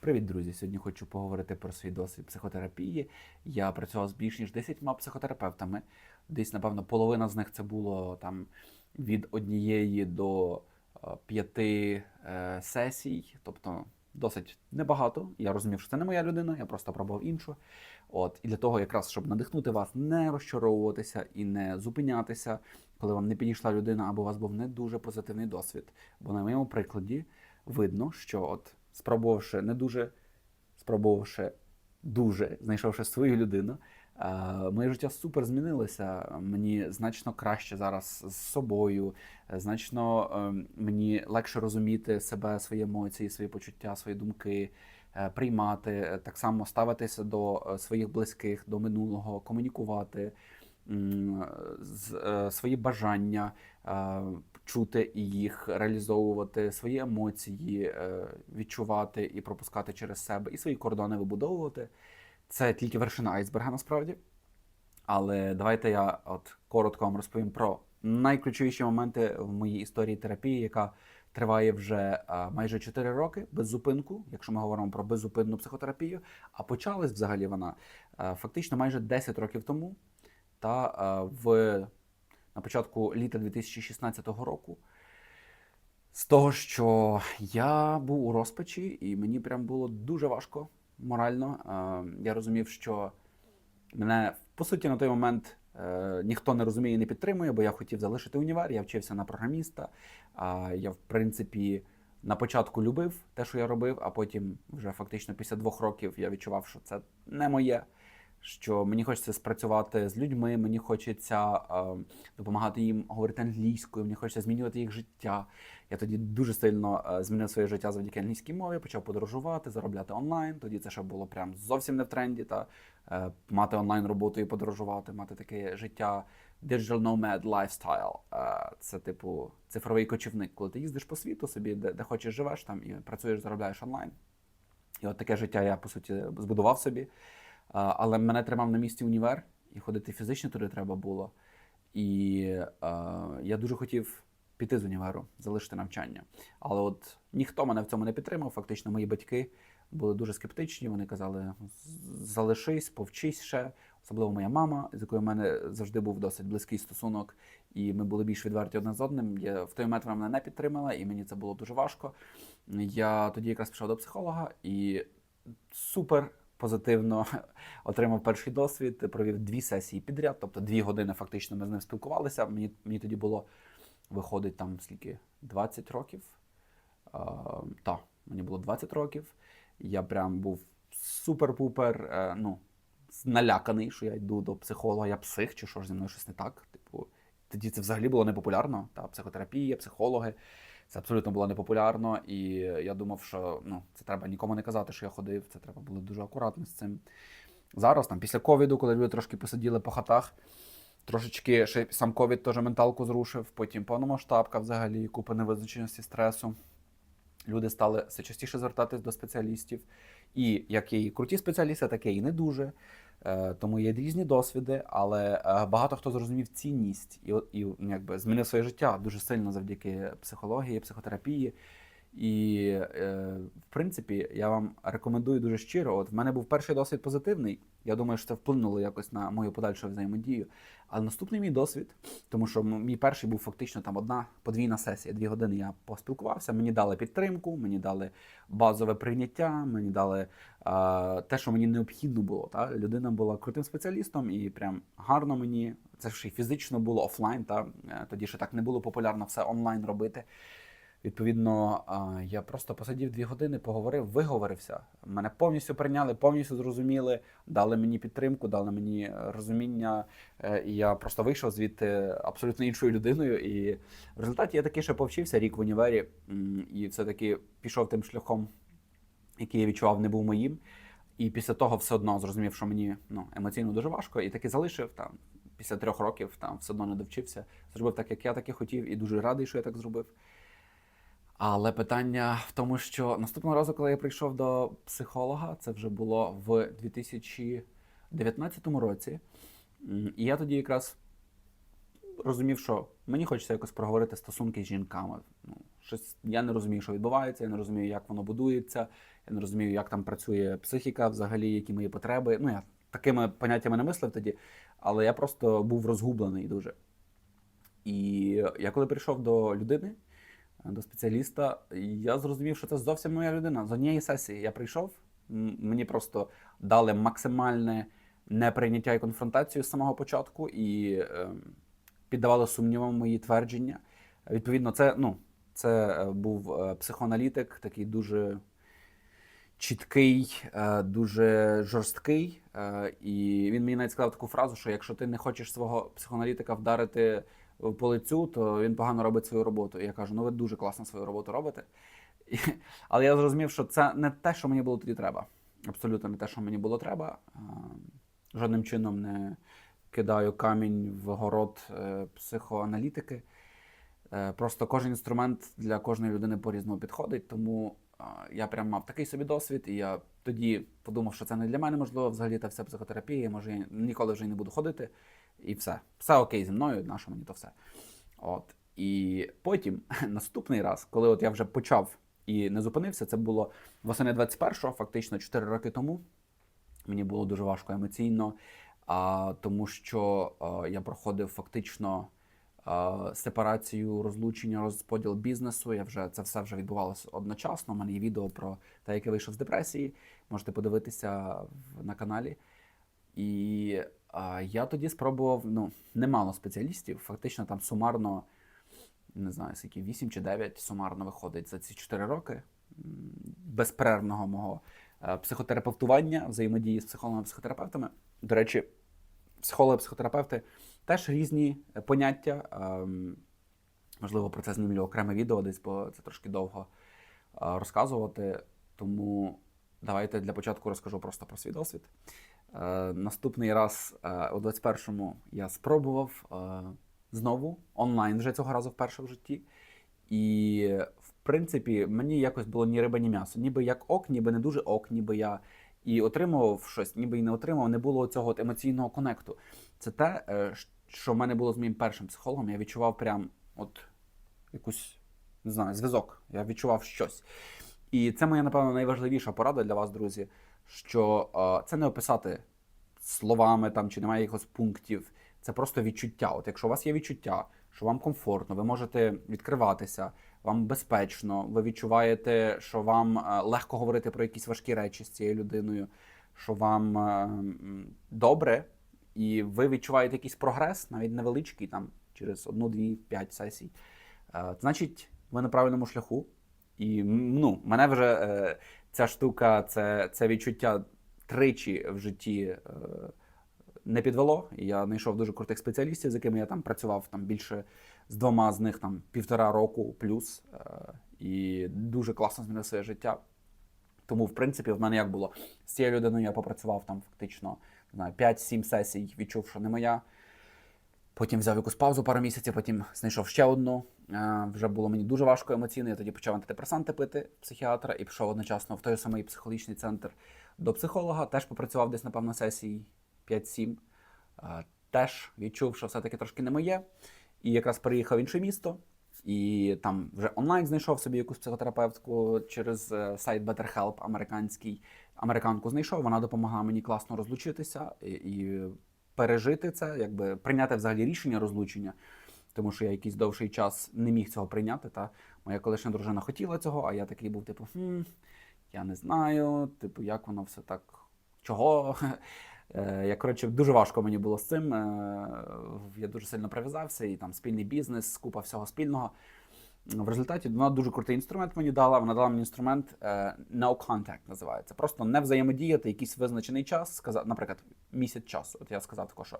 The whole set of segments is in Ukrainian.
Привіт, друзі! Сьогодні хочу поговорити про свій досвід психотерапії. Я працював з більш ніж 10 психотерапевтами. Десь, напевно, половина з них це було там від однієї до е, п'яти е, сесій, тобто досить небагато. Я розумів, що це не моя людина, я просто пробував іншу. От і для того, якраз щоб надихнути вас, не розчаровуватися і не зупинятися, коли вам не підійшла людина або у вас був не дуже позитивний досвід. Бо на моєму прикладі видно, що от спробувавши не дуже, спробувавши дуже, знайшовши свою людину, моє життя супер змінилося. Мені значно краще зараз з собою, значно е, мені легше розуміти себе, свої емоції, свої почуття, свої думки. е, Приймати, е, так само ставитися до своїх близьких, до минулого, комунікувати свої бажання, е, чути і їх реалізовувати, свої емоції е, відчувати і пропускати через себе, і свої кордони вибудовувати. Це тільки вершина айсберга насправді. Але давайте я от коротко вам розповім про найключовіші моменти в моїй історії терапії, яка триває вже майже 4 роки без зупинку, якщо ми говоримо про беззупинну психотерапію. А почалась взагалі вона фактично майже 10 років тому. Та в на початку літа 2016 року. З того, що я був у розпачі, і мені прям було дуже важко морально. Е, Я розумів, що мене по суті на той момент е, ніхто не розуміє і не підтримує, бо я хотів залишити універ, я вчився на програміста. Я, в принципі, на початку любив те, що я робив, а потім, вже фактично після двох років, я відчував, що це не моє. Що мені хочеться спрацювати з людьми, мені хочеться е, допомагати їм говорити англійською, мені хочеться змінювати їх життя. Я тоді дуже сильно е, змінив своє життя завдяки англійській мові, почав подорожувати, заробляти онлайн. Тоді це ще було прям зовсім не в тренді. Та е, мати онлайн роботу і подорожувати, мати таке життя digital nomad lifestyle. Е, це типу цифровий кочівник, коли ти їздиш по світу собі, де, де хочеш живеш там і працюєш, заробляєш онлайн. І от таке життя я по суті збудував собі. Але мене тримав на місці універ, і ходити фізично туди треба було. І я дуже хотів піти з універу, залишити навчання. Але от ніхто мене в цьому не підтримав. Фактично, мої батьки були дуже скептичні. Вони казали: залишись, повчись ще. Особливо моя мама, з якою в мене завжди був досить близький стосунок, і ми були більш відверті одне з одним. Я в той момент вона мене не підтримала, і мені це було дуже важко. Я тоді якраз пішов до психолога і супер позитивно отримав перший досвід, провів дві сесії підряд, тобто дві години фактично ми з ним спілкувалися. Мені, мені тоді було виходить там скільки 20 років. А, та, мені було 20 років. Я прям був супер-пупер, е, ну, наляканий, що я йду до психолога, я псих, чи що ж зі мною щось не так. Типу, тоді це взагалі було непопулярно. Та психотерапія, психологи. Це абсолютно було непопулярно, і я думав, що ну, це треба нікому не казати, що я ходив. Це треба було дуже акуратно з цим. Зараз, там, після ковіду, коли люди трошки посиділи по хатах, трошечки ще сам ковід теж менталку зрушив, потім повномасштабка взагалі, купа невизначеності стресу. Люди стали все частіше звертатись до спеціалістів. І як є і круті спеціалісти, так і не дуже. Е, Тому є різні досвіди, але е, багато хто зрозумів цінність і, і ну, якби змінив своє життя дуже сильно завдяки психології, психотерапії. І, е, в принципі, я вам рекомендую дуже щиро. От в мене був перший досвід позитивний. Я думаю, що це вплинуло якось на мою подальшу взаємодію. Але наступний мій досвід, тому що мій перший був фактично там одна подвійна сесія, дві години я поспілкувався. Мені дали підтримку, мені дали базове прийняття, мені дали е, те, що мені необхідно було. Та? Людина була крутим спеціалістом і прям гарно мені. Це ж і фізично було офлайн. Та? Е, Тоді ще так не було популярно все онлайн робити. Відповідно, я просто посидів дві години, поговорив, виговорився. Мене повністю прийняли, повністю зрозуміли, дали мені підтримку, дали мені е, розуміння. е, І я просто вийшов звідти абсолютно іншою людиною. І в результаті я таки ще повчився рік в універі, і все-таки пішов тим шляхом, який я відчував, не був моїм. І після того все одно зрозумів, що мені ну, емоційно дуже важко, і таки залишив там. Після трьох років там все одно не довчився. Зробив так, як я таки хотів, і дуже радий, що я так зробив. Але питання в тому, що наступного разу, коли я прийшов до психолога, це вже було в 2019 році. І я тоді якраз розумів, що мені хочеться якось проговорити стосунки з жінками. Ну, щось я не розумію, що відбувається, я не розумію, як воно будується, я не розумію, як там працює психіка, взагалі, які мої потреби. Ну, я такими поняттями не мислив тоді, але я просто був розгублений дуже. І я коли прийшов до людини, до спеціаліста, я зрозумів, що це зовсім моя людина. З однієї сесії я прийшов, мені просто дали максимальне неприйняття і конфронтацію з самого початку і е, піддавали сумнівам мої твердження. Відповідно, це, ну, це е, був е, психоаналітик, такий дуже чіткий, е, дуже жорсткий. І він мені навіть сказав таку фразу, що якщо ти не хочеш свого психоаналітика вдарити по лицю, то він погано робить свою роботу. І я кажу, ну ви дуже класно свою роботу робите. І, але я зрозумів, що це не те, що мені було тоді треба. Абсолютно не те, що мені було треба. Е, Жодним чином не кидаю камінь в город е, психоаналітики. Е, Просто кожен інструмент для кожної людини по-різному підходить. Тому я прям мав такий собі досвід, і я тоді подумав, що це не для мене можливо взагалі та вся психотерапія. Може, я ніколи вже й не буду ходити, і все. Все окей зі мною, на що мені то все. От. І потім, наступний раз, коли от я вже почав і не зупинився, це було восени 21-го, фактично 4 роки тому. Мені було дуже важко емоційно, а, тому що а, я проходив фактично а, сепарацію, розлучення, розподіл бізнесу. Я вже це все вже відбувалося одночасно. У мене є відео про те, як я вийшов з депресії. Можете подивитися на каналі. І я тоді спробував ну, немало спеціалістів, фактично там сумарно, не знаю, скільки 8 чи 9 сумарно виходить за ці 4 роки безперервного мого е, психотерапевтування, взаємодії з психологами психотерапевтами. До речі, психологи психотерапевти теж різні е, поняття. Ем, Можливо, про це знімлю окреме відео десь, бо це трошки довго е, розказувати. Тому давайте для початку розкажу просто про свій досвід. Е, Наступний раз е, у 21-му я спробував е, знову онлайн вже цього разу вперше в житті. І в принципі мені якось було ні риба, ні м'ясо. Ніби як ок, ніби не дуже ок, ніби я і отримував щось, ніби і не отримав. Не було цього от емоційного конекту. Це те, що в мене було з моїм першим психологом. Я відчував прям от якусь не знаю, зв'язок. Я відчував щось. І це моя, напевно, найважливіша порада для вас, друзі, що е, це не описати словами там чи немає якихось пунктів. Це просто відчуття. От якщо у вас є відчуття, що вам комфортно, ви можете відкриватися, вам безпечно, ви відчуваєте, що вам е, легко говорити про якісь важкі речі з цією людиною, що вам е, добре, і ви відчуваєте якийсь прогрес, навіть невеличкий, там через одну, дві, п'ять сесій. Е, Значить, ви на правильному шляху. І ну, мене вже е, ця штука, це, це відчуття тричі в житті е, не підвело. Я знайшов дуже крутих спеціалістів, з якими я там працював там більше з двома з них там півтора року плюс. Е, і дуже класно змінив своє життя. Тому, в принципі, в мене як було з цією людиною я попрацював там фактично не знаю, 5-7 сесій, відчув, що не моя. Потім взяв якусь паузу пару місяців, потім знайшов ще одну. Е, Вже було мені дуже важко емоційно. Я тоді почав антидепресанти пити психіатра і пішов одночасно в той самий психологічний центр до психолога. Теж попрацював десь, напевно, сесії 5-7. Е, Теж відчув, що все-таки трошки не моє. І якраз переїхав в інше місто. І там вже онлайн знайшов собі якусь психотерапевтку через е, сайт BetterHelp американський. Американку знайшов, вона допомагала мені класно розлучитися і, і пережити це, якби прийняти взагалі рішення розлучення, тому що я якийсь довший час не міг цього прийняти. Та моя колишня дружина хотіла цього, а я такий був, типу, хм, я не знаю, типу, як воно все так, чого. Е, Я, коротше, дуже важко мені було з цим. е, Я дуже сильно прив'язався, і там спільний бізнес, купа всього спільного. В результаті вона дуже крутий інструмент мені дала. Вона дала мені інструмент е, no contact називається. Просто не взаємодіяти якийсь визначений час, сказати, наприклад, місяць часу. От я сказав також, що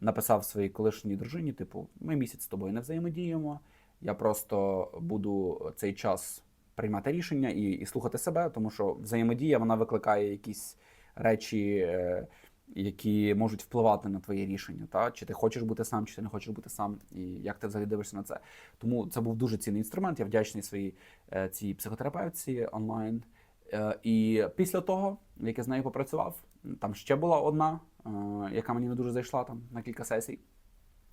написав своїй колишній дружині: типу, ми місяць з тобою не взаємодіємо. Я просто буду цей час приймати рішення і, і слухати себе, тому що взаємодія вона викликає якісь речі. Е, які можуть впливати на твоє рішення, та чи ти хочеш бути сам, чи ти не хочеш бути сам, і як ти взагалі дивишся на це. Тому це був дуже цінний інструмент. Я вдячний своїй е, цій психотерапевтці онлайн. Е, і після того, як я з нею попрацював, там ще була одна, е, яка мені не дуже зайшла там на кілька сесій.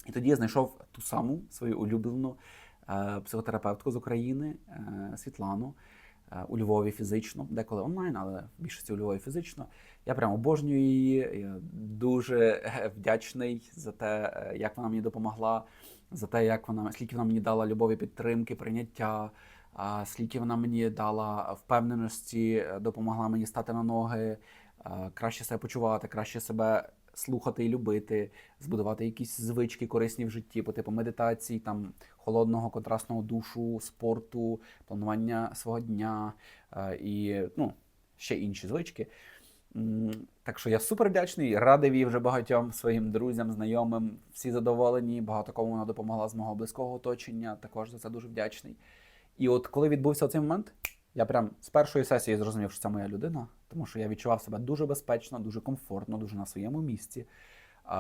І тоді я знайшов ту саму свою улюблену психотерапевтку з України Світлану у Львові фізично, деколи онлайн, але в більшості у Львові фізично. Я прям обожнюю її. Я дуже е, вдячний за те, е, як вона мені допомогла, за те, як вона скільки вона мені дала любові, підтримки, прийняття. Скільки вона мені дала впевненості, е, допомогла мені стати на ноги, е, краще себе почувати, краще себе слухати і любити, збудувати якісь звички корисні в житті, по типу медитації, там холодного контрастного душу, спорту, планування свого дня е, і ну, ще інші звички. Так що я супер вдячний, радий їй вже багатьом своїм друзям, знайомим. Всі задоволені. Багато кому вона допомогла з мого близького оточення. Також за це дуже вдячний. І от коли відбувся цей момент, я прям з першої сесії зрозумів, що це моя людина, тому що я відчував себе дуже безпечно, дуже комфортно, дуже на своєму місці.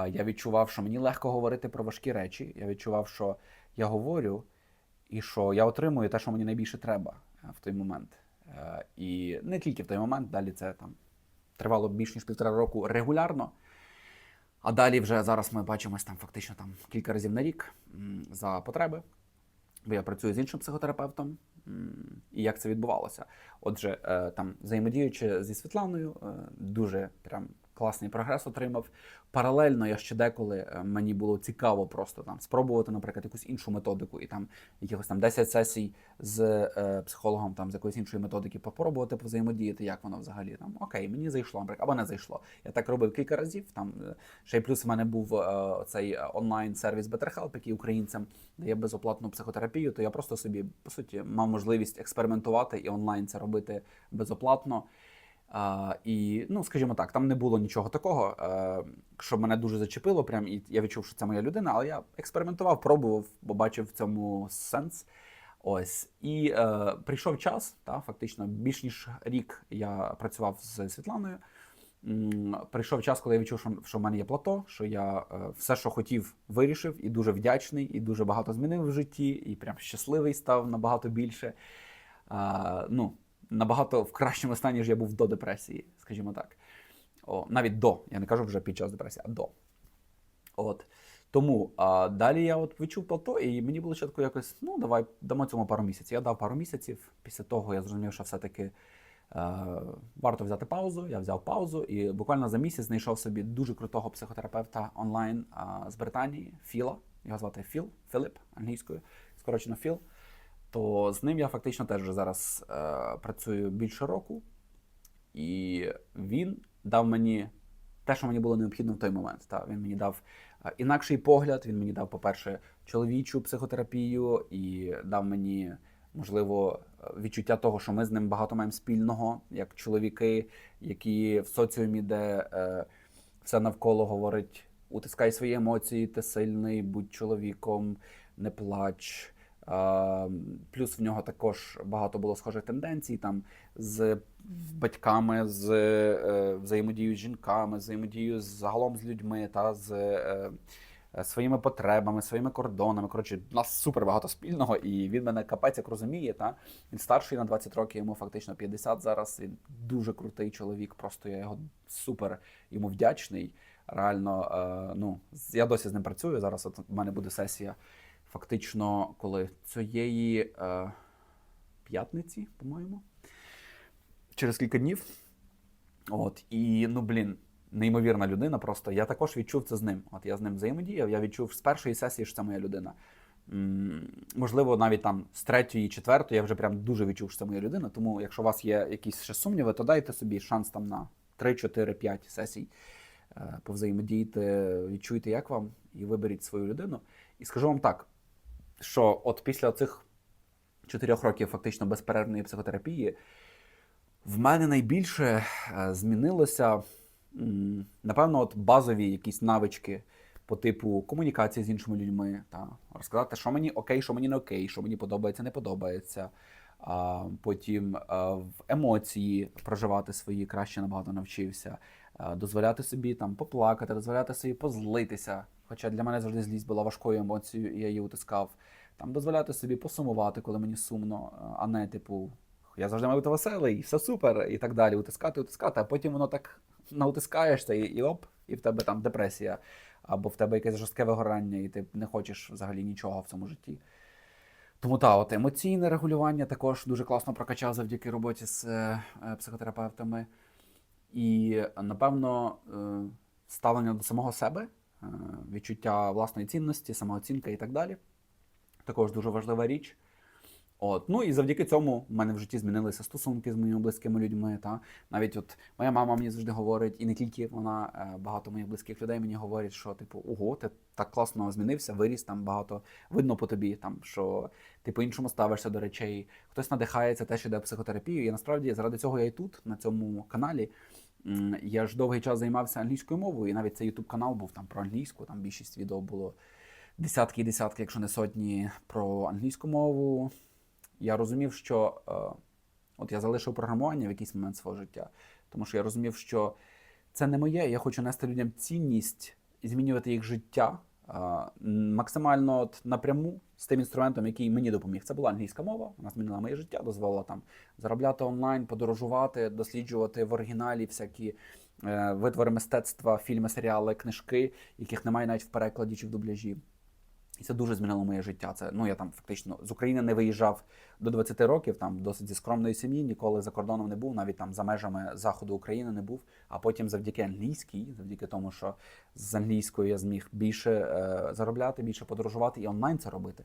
Я відчував, що мені легко говорити про важкі речі. Я відчував, що я говорю і що я отримую те, що мені найбільше треба е, в той момент. Е, І не тільки в той момент, далі це там тривало більш ніж півтора року регулярно. А далі вже зараз ми бачимось там фактично там кілька разів на рік за потреби бо я працюю з іншим психотерапевтом, і як це відбувалося. Отже, е, там взаємодіючи зі Світланою, е, дуже прям класний прогрес отримав. Паралельно я ще деколи е, мені було цікаво просто там спробувати, наприклад, якусь іншу методику, і там якихось там 10 сесій з е, психологом там з якоїсь іншої методики попробувати повзаємодіяти, як воно взагалі там окей, мені зайшло, наприклад, або не зайшло. Я так робив кілька разів. Там е, ще й плюс в мене був е, цей онлайн сервіс BetterHelp, який українцям дає безоплатну психотерапію. То я просто собі по суті мав можливість експериментувати і онлайн це робити безоплатно. А, і, ну, скажімо так, там не було нічого такого, е, що мене дуже зачепило. Прям і я відчув, що це моя людина, але я експериментував, пробував, бо бачив в цьому сенс. Ось і е, прийшов час, та фактично більш ніж рік я працював з Світланою. Прийшов час, коли я відчув, що, що в мене є плато, що я е, все, що хотів, вирішив, і дуже вдячний, і дуже багато змінив в житті, і прям щасливий став набагато більше. А, ну, набагато в кращому стані, ніж я був до депресії, скажімо так. О, навіть до. Я не кажу вже під час депресії, а до. От. Тому а, далі я от відчув плато, і мені було чітко якось, ну, давай дамо цьому пару місяців. Я дав пару місяців. Після того я зрозумів, що все-таки е, варто взяти паузу. Я взяв паузу і буквально за місяць знайшов собі дуже крутого психотерапевта онлайн а, з Британії, Філа. Його звати Філ, Філіп англійською, скорочено Філ. То з ним я фактично теж вже зараз е, працюю більше року, і він дав мені те, що мені було необхідно в той момент. Та він мені дав е, інакший погляд. Він мені дав, по-перше, чоловічу психотерапію і дав мені, можливо, відчуття того, що ми з ним багато маємо спільного, як чоловіки, які в соціумі, де е, все навколо говорить: утискай свої емоції, ти сильний, будь чоловіком, не плач. Плюс в нього також багато було схожих тенденцій там з батьками, з е, взаємодією з жінками, взаємодією з загалом з людьми та з е, е, своїми потребами, своїми кордонами. Коротше, у нас супер багато спільного, і він мене капець як розуміє. Та? Він старший на 20 років, йому фактично 50 зараз. Він дуже крутий чоловік. Просто я його супер йому вдячний. Реально, ну я досі з ним працюю. Зараз от у мене буде сесія. Фактично, коли цієї е, п'ятниці, по-моєму, через кілька днів. От, і ну блін, неймовірна людина. Просто я також відчув це з ним. От я з ним взаємодіяв. Я відчув з першої сесії, що це моя людина. Можливо, навіть там з третьої, четвертої я вже прям дуже відчув, що це моя людина. Тому, якщо у вас є якісь ще сумніви, то дайте собі шанс там на 3, 4, 5 сесій. Е, Повзаємодійте, відчуйте, як вам, і виберіть свою людину. І скажу вам так, що от після цих чотирьох років фактично безперервної психотерапії в мене найбільше е, змінилося, напевно, от базові якісь навички по типу комунікації з іншими людьми, та розказати, що мені окей, що мені не окей, що мені подобається, не подобається. А потім в емоції проживати свої краще набагато навчився, дозволяти собі там поплакати, дозволяти собі позлитися. Хоча для мене завжди злість була важкою емоцією, і я її утискав. Там дозволяти собі посумувати, коли мені сумно, а не типу, я завжди маю бути веселий, все супер, і так далі. Утискати, утискати, а потім воно так наутискаєшся, і, і оп, і в тебе там депресія, або в тебе якесь жорстке вигорання, і ти не хочеш взагалі нічого в цьому житті. Тому та, от емоційне регулювання також дуже класно прокачав завдяки роботі з е, психотерапевтами. І, напевно, е, ставлення до самого себе, відчуття власної цінності, самооцінка і так далі. Також дуже важлива річ. От. Ну і завдяки цьому в мене в житті змінилися стосунки з моїми близькими людьми. Та? Навіть от моя мама мені завжди говорить, і не тільки вона, е, багато моїх близьких людей мені говорять, що типу, ого, ти так класно змінився, виріс там багато видно по тобі, там що ти по-іншому ставишся до речей. Хтось надихається, теж іде в психотерапію. І насправді заради цього я і тут, на цьому каналі. Я ж довгий час займався англійською мовою, і навіть цей YouTube канал був там про англійську. Там більшість відео було десятки і десятки, якщо не сотні, про англійську мову. Я розумів, що е, от я залишив програмування в якийсь момент свого життя, тому що я розумів, що це не моє. Я хочу нести людям цінність і змінювати їх життя максимально от напряму з тим інструментом, який мені допоміг. Це була англійська мова. Вона змінила моє життя, дозволила там заробляти онлайн, подорожувати, досліджувати в оригіналі всякі е, витвори мистецтва, фільми, серіали, книжки, яких немає навіть в перекладі чи в дубляжі. І це дуже змінило моє життя. Це ну я там фактично з України не виїжджав до 20 років, там досить зі скромної сім'ї, ніколи за кордоном не був, навіть там за межами заходу України не був. А потім завдяки англійській, завдяки тому, що з англійською я зміг більше е, заробляти, більше подорожувати і онлайн це робити.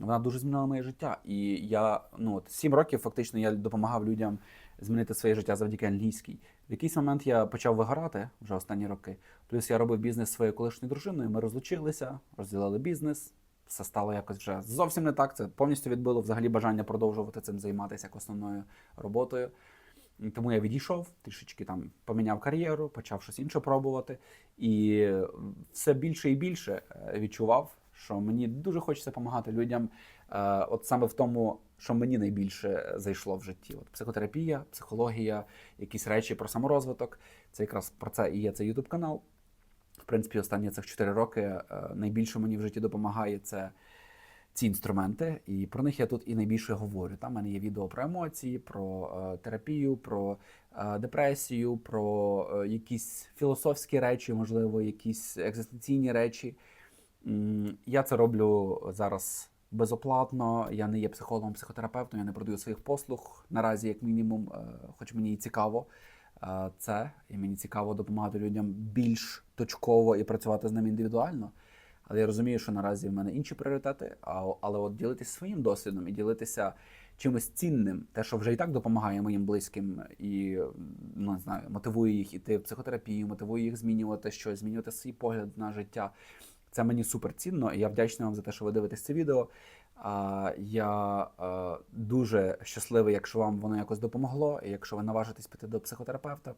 Вона дуже змінила моє життя. І я ну от сім років фактично я допомагав людям змінити своє життя завдяки англійській. В якийсь момент я почав вигорати вже останні роки. Плюс я робив бізнес своєю колишньою дружиною. Ми розлучилися, розділили бізнес. Все стало якось вже зовсім не так. Це повністю відбило взагалі бажання продовжувати цим займатися як основною роботою. Тому я відійшов, трішечки там поміняв кар'єру, почав щось інше пробувати. І все більше і більше е, відчував, що мені дуже хочеться допомагати людям, е, от саме в тому, що мені найбільше зайшло в житті. От психотерапія, психологія, якісь речі про саморозвиток. Це якраз про це і є цей YouTube канал. В принципі, останні цих 4 роки е, найбільше мені в житті допомагає це ці інструменти, і про них я тут і найбільше говорю. Там в мене є відео про емоції, про е, терапію, про депресію, про якісь філософські речі, можливо, якісь екзистенційні речі. Я це роблю зараз безоплатно. Я не є психологом, психотерапевтом, я не продаю своїх послуг наразі, як мінімум, е, хоч мені і цікаво е, це, і мені цікаво допомагати людям більш точково і працювати з ними індивідуально. Але я розумію, що наразі в мене інші пріоритети. Але от ділитися своїм досвідом і ділитися чимось цінним, те, що вже і так допомагає моїм близьким, і ну не знаю, мотивує їх іти в психотерапію, мотивує їх змінювати щось, змінювати свій погляд на життя. Це мені супер цінно, і я вдячний вам за те, що ви дивитесь це відео. Я е, дуже щасливий, якщо вам воно якось допомогло, і якщо ви наважитесь піти до психотерапевта,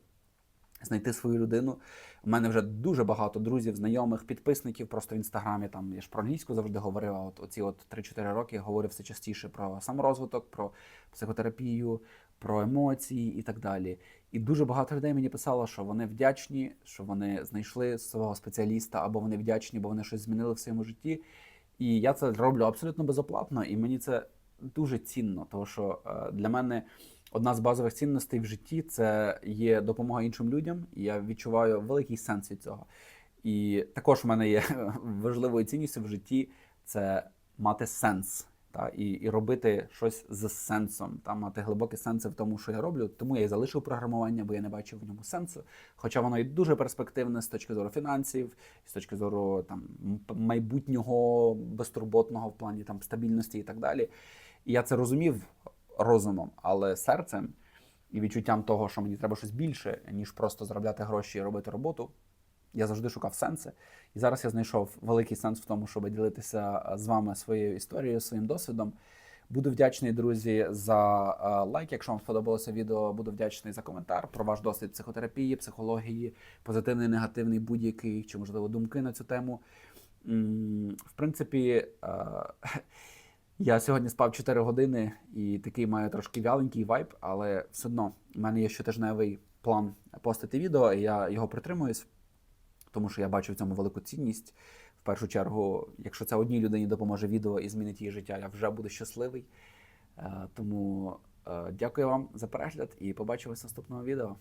знайти свою людину. У мене вже дуже багато друзів, знайомих, підписників просто в інстаграмі. Там я ж про англійську завжди говорив. А от оці от 3-4 роки я говорю все частіше про саморозвиток, про психотерапію, про емоції і так далі. І дуже багато людей мені писало, що вони вдячні, що вони знайшли свого спеціаліста, або вони вдячні, бо вони щось змінили в своєму житті. І я це роблю абсолютно безоплатно, і мені це дуже цінно, тому що е, для мене одна з базових цінностей в житті це є допомога іншим людям, і я відчуваю великий сенс від цього. І також в мене є важливою цінністю в житті це мати сенс. Та, і, і робити щось з сенсом, та мати глибокі сенси в тому, що я роблю. Тому я і залишив програмування, бо я не бачив в ньому сенсу. Хоча воно і дуже перспективне з точки зору фінансів, з точки зору там майбутнього безтурботного в плані там стабільності і так далі. І я це розумів розумом, але серцем і відчуттям того, що мені треба щось більше, ніж просто заробляти гроші і робити роботу. Я завжди шукав сенси, і зараз я знайшов великий сенс в тому, щоб ділитися з вами своєю історією, своїм досвідом. Буду вдячний, друзі, за е, лайк. Якщо вам сподобалося відео, буду вдячний за коментар про ваш досвід психотерапії, психології, позитивний, негативний, будь-який, чи можливо думки на цю тему. В принципі, е, я сьогодні спав 4 години і такий маю трошки вяленький вайб, але все одно в мене є щотижневий план постити відео, і я його притримуюсь тому що я бачу в цьому велику цінність. В першу чергу, якщо це одній людині допоможе відео і змінить її життя, я вже буду щасливий. Е, Тому е, дякую вам за перегляд і побачимось в наступного відео.